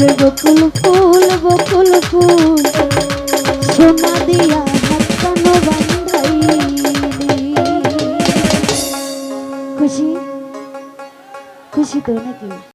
ওরে বকুল ফুল বকুল ফুল। সোনা দিয়া হাতকানো বান্ধাইলি। খুশি? খুশি তো নাকি?